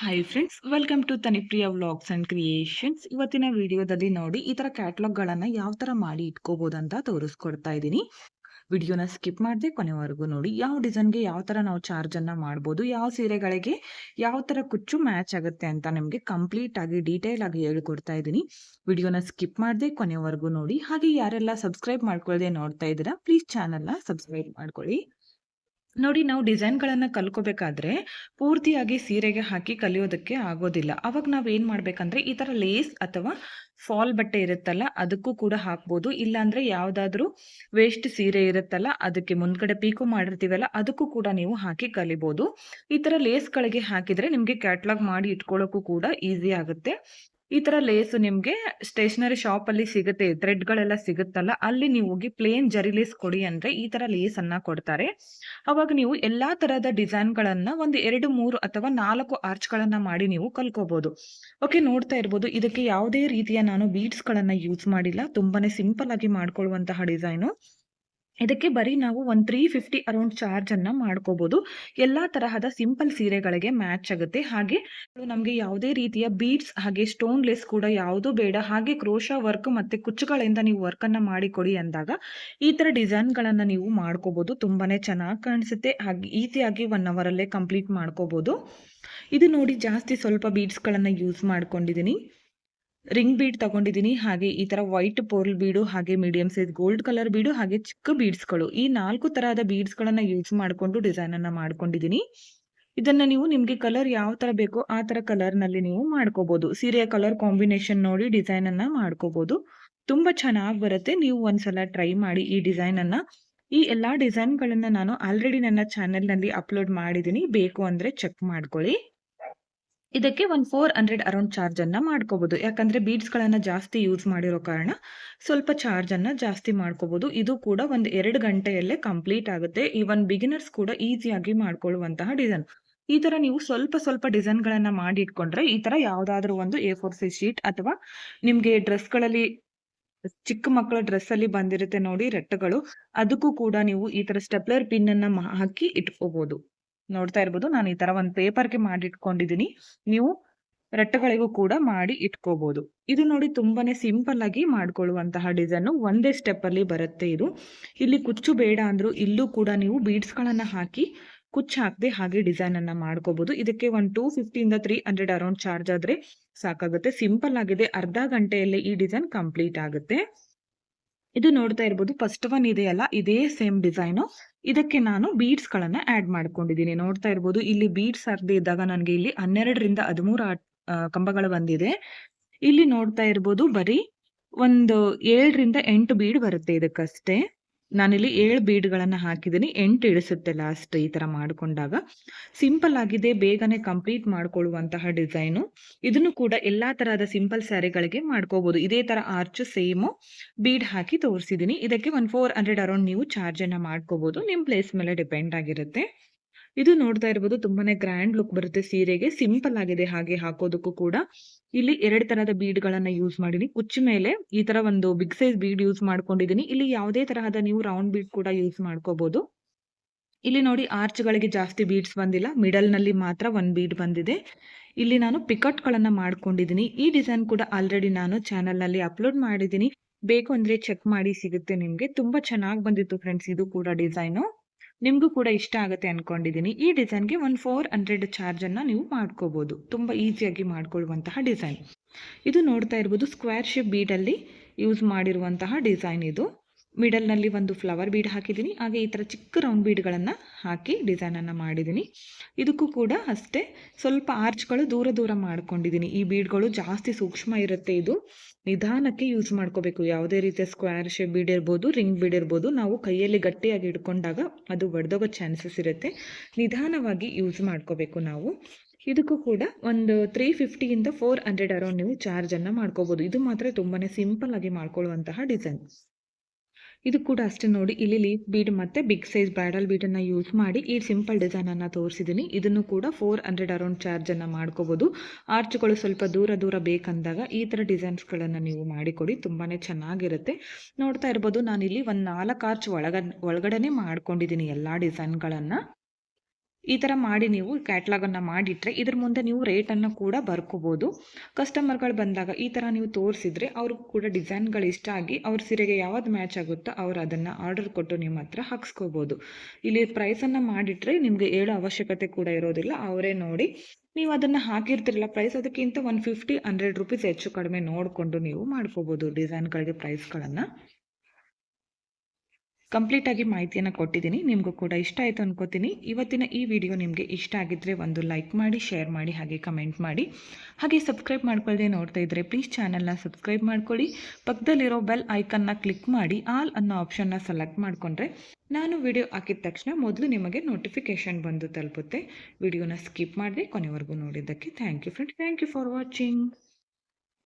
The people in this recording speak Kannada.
Hi friends welcome to Tanipriya vlogs and creations ಇವತ್ತಿನ ವಿಡಿಯೋದಲ್ಲಿ ನೋಡಿ, ಈ ತರ ಕ್ಯಾಟ್ಲಾಗ್ಗಳನ್ನು ಯಾವ ತರ ಮಾಡಿ ಇಟ್ಕೋಬೋದಂತ ತೋರಿಸ್ಕೊಡ್ತಾ ಇದ್ದೀನಿ. ವಿಡಿಯೋನ ಸ್ಕಿಪ್ ಮಾಡದೆ ಕೊನೆವರೆಗೂ ನೋಡಿ, ಯಾವ ಡಿಸೈನ್ಗೆ ಯಾವ ತರ ನಾವು ಚಾರ್ಜ್ ಅನ್ನ ಮಾಡ್ಬೋದು, ಯಾವ ಸೀರೆಗಳಿಗೆ ಯಾವ ತರ ಕುಚ್ಚು ಮ್ಯಾಚ್ ಆಗುತ್ತೆ ಅಂತ ನಿಮಗೆ ಕಂಪ್ಲೀಟ್ ಆಗಿ ಡೀಟೇಲ್ ಆಗಿ ಹೇಳ್ಕೊಡ್ತಾ ಇದ್ದೀನಿ. ವಿಡಿಯೋನ ಸ್ಕಿಪ್ ಮಾಡದೆ ಕೊನೆವರೆಗೂ ನೋಡಿ, ಹಾಗೆ ಯಾರೆಲ್ಲ ಸಬ್ಸ್ಕ್ರೈಬ್ ಮಾಡ್ಕೊಳ್ಳದೆ ನೋಡ್ತಾ ಇದ್ದೀರಾ ಪ್ಲೀಸ್ ಚಾನಲ್ನ ಸಬ್ಸ್ಕ್ರೈಬ್ ಮಾಡ್ಕೊಳ್ಳಿ. ನೋಡಿ, ನಾವು ಡಿಸೈನ್ಗಳನ್ನು ಕಲ್ಕೋಬೇಕಾದ್ರೆ ಪೂರ್ತಿಯಾಗಿ ಸೀರೆಗೆ ಹಾಕಿ ಕಲಿಯೋದಕ್ಕೆ ಆಗೋದಿಲ್ಲ. ಅವಾಗ ನಾವು ಏನು ಮಾಡಬೇಕಂದ್ರೆ ಈ ಥರ ಲೇಸ್ ಅಥವಾ ಫಾಲ್ ಬಟ್ಟೆ ಇರುತ್ತಲ್ಲ, ಅದಕ್ಕೂ ಕೂಡ ಹಾಕ್ಬೋದು. ಇಲ್ಲಾಂದರೆ ಯಾವುದಾದ್ರೂ ವೇಸ್ಟ್ ಸೀರೆ ಇರುತ್ತಲ್ಲ, ಅದಕ್ಕೆ ಮುಂದ್ಗಡೆ ಪೀಕು ಮಾಡಿರ್ತೀವಲ್ಲ, ಅದಕ್ಕೂ ಕೂಡ ನೀವು ಹಾಕಿ ಕಲಿಬೋದು. ಈ ಥರ ಲೇಸ್ಗಳಿಗೆ ಹಾಕಿದರೆ ನಿಮಗೆ ಕ್ಯಾಟ್ಲಾಗ್ ಮಾಡಿ ಇಟ್ಕೊಳ್ಳೋಕ್ಕೂ ಕೂಡ ಈಸಿ ಆಗುತ್ತೆ. ಈ ತರ ಲೇಸ್ ನಿಮ್ಗೆ ಸ್ಟೇಷನರಿ ಶಾಪ್ ಅಲ್ಲಿ ಸಿಗುತ್ತೆ ಥ್ರೆಡ್ ಗಳೆಲ್ಲ ಸಿಗುತ್ತಲ್ಲ, ಅಲ್ಲಿ ನೀವು ಹೋಗಿ ಪ್ಲೇನ್ ಜರಿ ಲೇಸ್ ಕೊಡಿ ಅಂದ್ರೆ ಈ ತರ ಲೇಸ್ ಅನ್ನ ಕೊಡ್ತಾರೆ. ಅವಾಗ ನೀವು ಎಲ್ಲಾ ತರಹದ ಡಿಸೈನ್ ಗಳನ್ನ ಒಂದು ಎರಡು, ಮೂರು ಅಥವಾ ನಾಲ್ಕು ಆರ್ಚ್ ಗಳನ್ನ ಮಾಡಿ ನೀವು ಕಲ್ಕೋಬಹುದು ಓಕೆ ನೋಡ್ತಾ ಇರ್ಬೋದು, ಇದಕ್ಕೆ ಯಾವುದೇ ರೀತಿಯ ನಾನು ಬೀಡ್ಸ್ ಗಳನ್ನ ಯೂಸ್ ಮಾಡಿಲ್ಲ, ತುಂಬಾನೇ ಸಿಂಪಲ್ ಆಗಿ ಮಾಡ್ಕೊಳ್ಳುವಂತಹ ಡಿಸೈನು ಇದಕ್ಕೆ ಬರೀ ನಾವು ಒಂದು ತ್ರೀ ಫಿಫ್ಟಿ ಅರೌಂಡ್ ಚಾರ್ಜ್ ಮಾಡ್ಕೋಬೋದು. ಎಲ್ಲ ತರಹದ ಸಿಂಪಲ್ ಸೀರೆಗಳಿಗೆ ಮ್ಯಾಚ್ ಆಗುತ್ತೆ. ಹಾಗೆ ನಮಗೆ ಯಾವುದೇ ರೀತಿಯ ಬೀಡ್ಸ್ ಹಾಗೆ ಸ್ಟೋನ್ಲೆಸ್ ಕೂಡ ಯಾವುದು ಬೇಡ. ಹಾಗೆ ಕ್ರೋಶ ವರ್ಕ್ ಮತ್ತೆ ಕುಚ್ಚುಗಳಿಂದ ನೀವು ವರ್ಕನ್ನು ಮಾಡಿಕೊಡಿ ಮಾಡಿ ಅಂದಾಗ ಈ ತರ ಡಿಸೈನ್ ಗಳನ್ನ ನೀವು ಮಾಡ್ಕೋಬೋದು. ತುಂಬಾನೇ ಚೆನ್ನಾಗಿ ಕಾಣಿಸುತ್ತೆ. ಹಾಗೆ ಈಸಿಯಾಗಿ ಒನ್ ಅವರ್ ಅಲ್ಲೇ ಕಂಪ್ಲೀಟ್ ಮಾಡ್ಕೋಬೋದು. ಇದು ನೋಡಿ ಜಾಸ್ತಿ ಸ್ವಲ್ಪ ಬೀಡ್ಸ್ ಗಳನ್ನ ಯೂಸ್ ಮಾಡ್ಕೊಂಡಿದೀನಿ. ರಿಂಗ್ ಬೀಡ್ ತಗೊಂಡಿದ್ದೀನಿ ಹಾಗೆ ಈ ತರ ವೈಟ್ ಪೋರ್ಲ್ ಬೀಡು, ಹಾಗೆ medium size gold colour bead, ಹಾಗೆ ಚಿಕ್ಕ ಬೀಡ್ಸ್ಗಳು. ಈ ನಾಲ್ಕು ತರಹದ ಬೀಡ್ಸ್ ಗಳನ್ನ ಯೂಸ್ ಮಾಡಿಕೊಂಡು ಡಿಸೈನ್ ಅನ್ನ ಮಾಡ್ಕೊಂಡಿದ್ದೀನಿ ಇದನ್ನ ನೀವು ನಿಮ್ಗೆ ಕಲರ್ ಯಾವ ತರ ಬೇಕೋ ಆ ತರ ಕಲರ್ನಲ್ಲಿ ನೀವು ಮಾಡ್ಕೋಬಹುದು ಸೀರೆಯ ಕಲರ್ ಕಾಂಬಿನೇಷನ್ ನೋಡಿ ಡಿಸೈನ್ ಅನ್ನ ಮಾಡ್ಕೋಬಹುದು ತುಂಬಾ ಚೆನ್ನಾಗಿ ಬರುತ್ತೆ. ನೀವು ಒಂದ್ಸಲ ಟ್ರೈ ಮಾಡಿ ಈ ಡಿಸೈನ್ ಅನ್ನ ಈ ಎಲ್ಲಾ ಡಿಸೈನ್ ಗಳನ್ನ ನಾನು ಆಲ್ರೆಡಿ ನನ್ನ ಚಾನೆಲ್ನಲ್ಲಿ ಅಪ್ಲೋಡ್ ಮಾಡಿದ್ದೀನಿ ಬೇಕು ಅಂದ್ರೆ ಚೆಕ್ ಮಾಡ್ಕೊಳ್ಳಿ. ಇದಕ್ಕೆ ಒಂದು ಫೋರ್ ಹಂಡ್ರೆಡ್ ಅರೌಂಡ್ ಚಾರ್ಜ್ ಅನ್ನ ಯಾಕಂದರೆ ಯಾಕಂದ್ರೆ ಬೀಡ್ಸ್ ಗಳನ್ನ ಜಾಸ್ತಿ ಯೂಸ್ ಮಾಡಿರೋ ಕಾರಣ ಸ್ವಲ್ಪ ಚಾರ್ಜ್ ಅನ್ನ ಜಾಸ್ತಿ ಮಾಡ್ಕೋಬೋದು. ಇದು ಕೂಡ ಒಂದು ಎರಡು ಗಂಟೆಯಲ್ಲೇ ಕಂಪ್ಲೀಟ್ ಆಗುತ್ತೆ. ಈವನ್ ಬಿಗಿನರ್ಸ್ ಕೂಡ ಈಸಿಯಾಗಿ ಮಾಡ್ಕೊಳ್ಳುವಂತಹ ಡಿಸೈನ್ ಈ ತರ ನೀವು ಸ್ವಲ್ಪ ಸ್ವಲ್ಪ ಡಿಸೈನ್ ಗಳನ್ನ ಮಾಡಿ ಇಟ್ಕೊಂಡ್ರೆ ಈ ತರ ಯಾವುದಾದ್ರೂ ಒಂದು ಎ ಫೋರ್ ಸೈಜ್ ಶೀಟ್ ಅಥವಾ ನಿಮಗೆ ಡ್ರೆಸ್ಗಳಲ್ಲಿ ಚಿಕ್ಕ ಮಕ್ಕಳ ಡ್ರೆಸ್ ಅಲ್ಲಿ ಬಂದಿರುತ್ತೆ ನೋಡಿ, ರೆಟ್ಟಗಳು, ಅದಕ್ಕೂ ಕೂಡ ನೀವು ಈ ತರ ಸ್ಟೆಪ್ಲರ್ ಪಿನ್ ಅನ್ನ ಹಾಕಿ ಇಟ್ಕೋಬಹುದು ನೋಡ್ತಾ ಇರ್ಬೋದು. ನಾನು ಈ ತರ ಒಂದು ಪೇಪರ್ಗೆ ಮಾಡಿ ಇಟ್ಕೊಂಡಿದ್ದೀನಿ ನೀವು ರಟ್ಟಗಳಿಗೂ ಕೂಡ ಮಾಡಿ ಇಟ್ಕೋಬಹುದು ಇದು ನೋಡಿ ತುಂಬಾನೇ ಸಿಂಪಲ್ ಆಗಿ ಮಾಡ್ಕೊಳ್ಳುವಂತಹ ಡಿಸೈನ್ ಒಂದೇ ಸ್ಟೆಪ್ ಅಲ್ಲಿ ಬರುತ್ತೆ ಇದು. ಇಲ್ಲಿ ಕುಚ್ಚು ಬೇಡ ಅಂದ್ರೂ ಇಲ್ಲೂ ಕೂಡ ನೀವು ಬೀಡ್ಸ್ ಗಳನ್ನ ಹಾಕಿ ಕುಚ್ಚು ಹಾಕದೆ ಹಾಗೆ ಡಿಸೈನ್ ಅನ್ನ ಮಾಡ್ಕೋಬಹುದು ಇದಕ್ಕೆ ಒಂದು ಟೂ ಫಿಫ್ಟಿಯಿಂದ ತ್ರೀ ಹಂಡ್ರೆಡ್ ಅರೌಂಡ್ ಚಾರ್ಜ್ ಆದ್ರೆ ಸಾಕಾಗುತ್ತೆ. ಸಿಂಪಲ್ ಆಗಿದೆ. ಅರ್ಧ ಗಂಟೆಯಲ್ಲಿ ಈ ಡಿಸೈನ್ ಕಂಪ್ಲೀಟ್ ಆಗುತ್ತೆ. ಇದು ನೋಡ್ತಾ ಇರ್ಬೋದು. ಫಸ್ಟ್ ಒನ್ ಇದೆಯಲ್ಲ? ಇದೇ ಸೇಮ್ ಡಿಸೈನು ಇದಕ್ಕೆ ನಾನು ಬೀಡ್ಸ್ ಗಳನ್ನ ಆಡ್ ಮಾಡ್ಕೊಂಡಿದ್ದೀನಿ. ನೋಡ್ತಾ ಇರ್ಬೋದು, ಇಲ್ಲಿ ಬೀಡ್ಸ್ ಅರ್ಧ ಇದ್ದಾಗ ನನಗೆ ಇಲ್ಲಿ ಹನ್ನೆರಡರಿಂದ ಹದಿಮೂರು ಕಂಬಗಳು ಬಂದಿದೆ. ಇಲ್ಲಿ ನೋಡ್ತಾ ಇರ್ಬೋದು, ಬರೀ ಒಂದು ಏಳರಿಂದ ಎಂಟು ಬೀಡ್ ಬರುತ್ತೆ ಇದಕ್ಕಷ್ಟೇ. ನಾನಿಲ್ಲಿ ಏಳು ಬೀಡ್ಗಳನ್ನು ಹಾಕಿದ್ದೀನಿ. ಎಂಟು ಇಳಿಸುತ್ತೆ ಲಾಸ್ಟ್ ಈ ತರ ಮಾಡ್ಕೊಂಡಾಗ. ಸಿಂಪಲ್ ಆಗಿದೆ, ಬೇಗನೆ ಕಂಪ್ಲೀಟ್ ಮಾಡ್ಕೊಳ್ಳುವಂತಹ ಡಿಸೈನು ಇದನ್ನು ಕೂಡ ಎಲ್ಲಾ ತರಹದ ಸಿಂಪಲ್ ಸ್ಯಾರಿಗಳಿಗೆ ಮಾಡ್ಕೋಬಹುದು ಇದೇ ತರ ಆರ್ಚ್ ಸೇಮು ಬೀಡ್ ಹಾಕಿ ತೋರಿಸಿದೀನಿ. ಇದಕ್ಕೆ ಒಂದು ಫೋರ್ ಹಂಡ್ರೆಡ್ ಅರೌಂಡ್ ನೀವು ಚಾರ್ಜ್ ಅನ್ನ ಮಾಡ್ಕೋಬಹುದು ನಿಮ್ ಪ್ಲೇಸ್ ಮೇಲೆ ಡಿಪೆಂಡ್ ಆಗಿರುತ್ತೆ. ಇದು ನೋಡ್ತಾ ಇರ್ಬೋದು ತುಂಬಾನೇ ಗ್ರ್ಯಾಂಡ್ ಲುಕ್ ಬರುತ್ತೆ ಸೀರೆಗೆ. ಸಿಂಪಲ್ ಆಗಿದೆ ಹಾಗೆ ಹಾಕೋದಕ್ಕೂ ಕೂಡ. ಇಲ್ಲಿ ಎರಡು ತರಹದ ಬೀಡ್ ಗಳನ್ನ ಯೂಸ್ ಮಾಡಿದೀನಿ. ಕುಚ್ಚ ಮೇಲೆ ಈ ತರ ಒಂದು ಬಿಗ್ ಸೈಜ್ ಬೀಡ್ ಯೂಸ್ ಮಾಡ್ಕೊಂಡಿದೀನಿ. ಇಲ್ಲಿ ಯಾವುದೇ ತರಹದ ನೀವು ರೌಂಡ್ ಬೀಡ್ ಕೂಡ ಯೂಸ್ ಮಾಡ್ಕೋಬಹುದು ಇಲ್ಲಿ ನೋಡಿ ಆರ್ಚ್ ಗಳಿಗೆ ಜಾಸ್ತಿ ಬೀಡ್ಸ್ ಬಂದಿಲ್ಲ. ಮಿಡಲ್ನಲ್ಲಿ ಮಾತ್ರ ಒಂದ್ ಬೀಡ್ ಬಂದಿದೆ. ಇಲ್ಲಿ ನಾನು ಪಿಕಟ್ ಗಳನ್ನ ಮಾಡ್ಕೊಂಡಿದೀನಿ. ಈ ಡಿಸೈನ್ ಕೂಡ ಆಲ್ರೆಡಿ ನಾನು ಚಾನೆಲ್ನಲ್ಲಿ ಅಪ್ಲೋಡ್ ಮಾಡಿದೀನಿ. ಬೇಕು ಅಂದ್ರೆ ಚೆಕ್ ಮಾಡಿ ಸಿಗುತ್ತೆ ನಿಮ್ಗೆ. ತುಂಬಾ ಚೆನ್ನಾಗಿ ಬಂದಿತ್ತು ಫ್ರೆಂಡ್ಸ್ ಇದು ಕೂಡ ಡಿಸೈನು ನಿಮಗೂ ಕೂಡ ಇಷ್ಟ ಆಗುತ್ತೆ ಅಂದ್ಕೊಂಡಿದ್ದೀನಿ ಈ ಡಿಸೈನ್ಗೆ ಒಂದು ಫೋರ್ ಹಂಡ್ರೆಡ್ ಚಾರ್ಜನ್ನು ನೀವು ಮಾಡ್ಕೋಬೋದು. ತುಂಬ ಈಸಿಯಾಗಿ ಮಾಡ್ಕೊಳ್ಳುವಂತಹ ಡಿಸೈನ್. ಇದು ನೋಡ್ತಾ ಇರ್ಬೋದು ಸ್ಕ್ವೇರ್ ಶೇಪ್ ಬೀಡಲ್ಲಿ ಯೂಸ್ ಮಾಡಿರುವಂತಹ ಡಿಸೈನ್ ಇದು. ಮಿಡಲ್ನಲ್ಲಿ ಒಂದು ಫ್ಲವರ್ ಬೀಡ್ ಹಾಕಿದ್ದೀನಿ. ಹಾಗೆ ಈ ಥರ ಚಿಕ್ಕ ರೌಂಡ್ ಬೀಡ್ಗಳನ್ನು ಹಾಕಿ ಡಿಸೈನನ್ನು ಮಾಡಿದ್ದೀನಿ. ಇದಕ್ಕೂ ಕೂಡ ಅಷ್ಟೇ ಸ್ವಲ್ಪ ಆರ್ಚ್ಗಳು ದೂರ ದೂರ ಮಾಡ್ಕೊಂಡಿದ್ದೀನಿ. ಈ ಬೀಡ್ಗಳು ಜಾಸ್ತಿ ಸೂಕ್ಷ್ಮ ಇರುತ್ತೆ ಇದು. ನಿಧಾನಕ್ಕೆ ಯೂಸ್ ಮಾಡ್ಕೋಬೇಕು. ಯಾವುದೇ ರೀತಿಯ ಸ್ಕ್ವೇರ್ ಶೇಪ್ ಬೀಡ್ ಇರ್ಬೋದು, ರಿಂಗ್ ಬೀಡ್ ಇರ್ಬೋದು, ನಾವು ಕೈಯಲ್ಲಿ ಗಟ್ಟಿಯಾಗಿ ಹಿಡ್ಕೊಂಡಾಗ ಅದು ಒಡೆದೋಗೋ ಚಾನ್ಸಸ್ ಇರುತ್ತೆ. ನಿಧಾನವಾಗಿ ಯೂಸ್ ಮಾಡ್ಕೋಬೇಕು ನಾವು. ಇದಕ್ಕೂ ಕೂಡ ಒಂದು ತ್ರೀ ಫಿಫ್ಟಿಯಿಂದ ಫೋರ್ ಹಂಡ್ರೆಡ್ ಅರೌಂಡ್ ನೀವು ಚಾರ್ಜನ್ನು ಮಾಡ್ಕೋಬೋದು. ಇದು ಮಾತ್ರ ತುಂಬಾ ಸಿಂಪಲ್ ಆಗಿ ಮಾಡ್ಕೊಳ್ಳುವಂತಹ ಡಿಸೈನ್. ಇದು ಕೂಡ ಅಷ್ಟೇ ನೋಡಿ. ಇಲ್ಲಿ ಲೀಫ್ ಬೀಡ್ ಮತ್ತೆ ಬಿಗ್ ಸೈಜ್ ಬ್ರೈಡಲ್ ಬೀಡನ್ನು ಯೂಸ್ ಮಾಡಿ ಈ ಸಿಂಪಲ್ ಡಿಸೈನನ್ನು ತೋರಿಸಿದ್ದೀನಿ ಇದನ್ನು ಕೂಡ ಫೋರ್ ಹಂಡ್ರೆಡ್ ಅರೌಂಡ್ ಚಾರ್ಜನ್ನು ಮಾಡ್ಕೋಬೋದು. ಆರ್ಚ್ಗಳು ಸ್ವಲ್ಪ ದೂರ ದೂರ ಬೇಕಂದಾಗ ಈ ಥರ ಡಿಸೈನ್ಸ್ಗಳನ್ನು ನೀವು ಮಾಡಿಕೊಡಿ. ತುಂಬಾ ಚೆನ್ನಾಗಿರುತ್ತೆ. ನೋಡ್ತಾ ಇರ್ಬೋದು ನಾನಿಲ್ಲಿ ಒಂದು ನಾಲ್ಕು ಆರ್ಚ್ ಒಳಗ, ಒಳಗಡೆನೆ ಮಾಡ್ಕೊಂಡಿದ್ದೀನಿ ಎಲ್ಲ ಡಿಸೈನ್ಗಳನ್ನು ಈ ಥರ ಮಾಡಿ ನೀವು ಕ್ಯಾಟ್ಲಾಗನ್ನು ಮಾಡಿಟ್ರೆ ಇದ್ರ ಮುಂದೆ ನೀವು ರೇಟನ್ನು ಕೂಡ ಬರ್ಕೋಬೋದು. ಕಸ್ಟಮರ್ಗಳು ಬಂದಾಗ ಈ ಥರ ನೀವು ತೋರಿಸಿದ್ರೆ ಅವ್ರಿಗೂ ಕೂಡ ಡಿಸೈನ್ಗಳು ಇಷ್ಟ ಆಗಿ ಅವ್ರ ಸೀರೆಗೆ ಯಾವ್ದು ಮ್ಯಾಚ್ ಆಗುತ್ತೋ ಅವ್ರು ಅದನ್ನು ಆರ್ಡರ್ ಕೊಟ್ಟು ನಿಮ್ಮ ಹತ್ರ ಹಾಕ್ಸ್ಕೋಬೋದು. ಇಲ್ಲಿ ಪ್ರೈಸನ್ನು ಮಾಡಿಟ್ರೆ ನಿಮಗೆ ಹೇಳೋ ಅವಶ್ಯಕತೆ ಕೂಡ ಇರೋದಿಲ್ಲ, ಅವರೇ ನೋಡಿ. ನೀವು ಅದನ್ನು ಹಾಕಿರ್ತಿರಲ್ಲ ಪ್ರೈಸ್ ಅದಕ್ಕಿಂತ ಒನ್ ಫಿಫ್ಟಿ ಹಂಡ್ರೆಡ್ ರುಪೀಸ್ ಹೆಚ್ಚು ಕಡಿಮೆ ನೋಡಿಕೊಂಡು ನೀವು ಮಾಡ್ಕೋಬೋದು ಡಿಸೈನ್ಗಳಿಗೆ ಪ್ರೈಸ್ಗಳನ್ನು ಕಂಪ್ಲೀಟ್ ಆಗಿ ಮಾಹಿತಿಯನ್ನು ಕೊಟ್ಟಿದ್ದೀನಿ. ನಿಮಗೂ ಕೂಡ ಇಷ್ಟ ಆಯಿತು ಅನ್ಕೋತೀನಿ. ಇವತ್ತಿನ ಈ ವಿಡಿಯೋ ನಿಮಗೆ ಇಷ್ಟ ಆಗಿದ್ದರೆ ಒಂದು ಲೈಕ್ ಮಾಡಿ, ಶೇರ್ ಮಾಡಿ, ಹಾಗೆ ಕಮೆಂಟ್ ಮಾಡಿ. ಹಾಗೆ ಸಬ್ಸ್ಕ್ರೈಬ್ ಮಾಡ್ಕೊಳ್ಳದೆ ನೋಡ್ತಾ ಇದ್ದರೆ ಪ್ಲೀಸ್ ಚಾನಲ್ನ ಸಬ್ಸ್ಕ್ರೈಬ್ ಮಾಡ್ಕೊಳ್ಳಿ ಪಕ್ಕದಲ್ಲಿರೋ ಬೆಲ್ ಐಕನ್ನ ಕ್ಲಿಕ್ ಮಾಡಿ, ಆಲ್ ಅನ್ನೋ ಆಪ್ಷನ್ನ ಸೆಲೆಕ್ಟ್ ಮಾಡಿಕೊಂಡ್ರೆ ನಾನು ವಿಡಿಯೋ ಹಾಕಿದ ತಕ್ಷಣ ಮೊದಲು ನಿಮಗೆ ನೋಟಿಫಿಕೇಷನ್ ಬಂದು ತಲುಪುತ್ತೆ. ವಿಡಿಯೋನ ಸ್ಕಿಪ್ ಮಾಡಿದೆ ಕೊನೆವರೆಗೂ ನೋಡಿದ್ದಕ್ಕೆ thank you friend. Thank you for watching.